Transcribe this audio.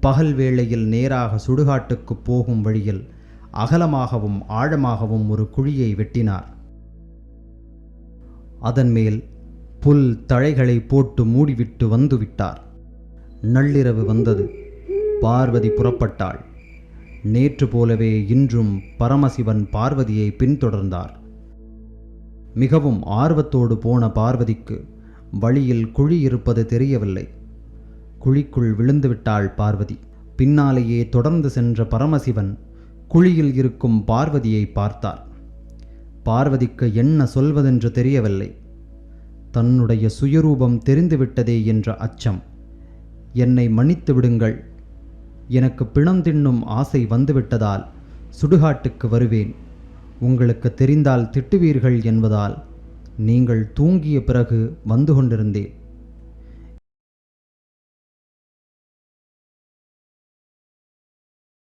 பகல் வேளையில் நேராக சுடுகாட்டுக்கு போகும் வழியில் அகலமாகவும் ஆழமாகவும் ஒரு குழியை வெட்டினார். அதன் மேல் புல் தழைகளை போட்டு மூடிவிட்டு வந்துவிட்டார் நள்ளிரவு வந்தது. பார்வதி புறப்பட்டாள். நேற்று போலவே இன்றும் பரமசிவன் பார்வதியை பின்தொடர்ந்தார். மிகவும் ஆர்வத்தோடு போன பார்வதிக்கு வழியில் குழி இருப்பது தெரியவில்லை. குழிக்குள் விழுந்துவிட்டாள் பார்வதி. பின்னாலேயே தொடர்ந்து சென்ற பரமசிவன் குழியில் இருக்கும் பார்வதியை பார்த்தார். பார்வதிக்கு என்ன சொல்வதென்று தெரியவில்லை. தன்னுடைய சுயரூபம் தெரிந்துவிட்டதே என்ற அச்சம். என்னை மன்னித்து விடுங்கள். எனக்கு பிணம் தின்னும் ஆசை வந்துவிட்டதால் சுடுகாட்டுக்கு வருவேன். உங்களுக்கு தெரிந்தால் திட்டுவீர்கள் என்பதால் நீங்கள் தூங்கிய பிறகு வந்து கொண்டிருந்தேன்.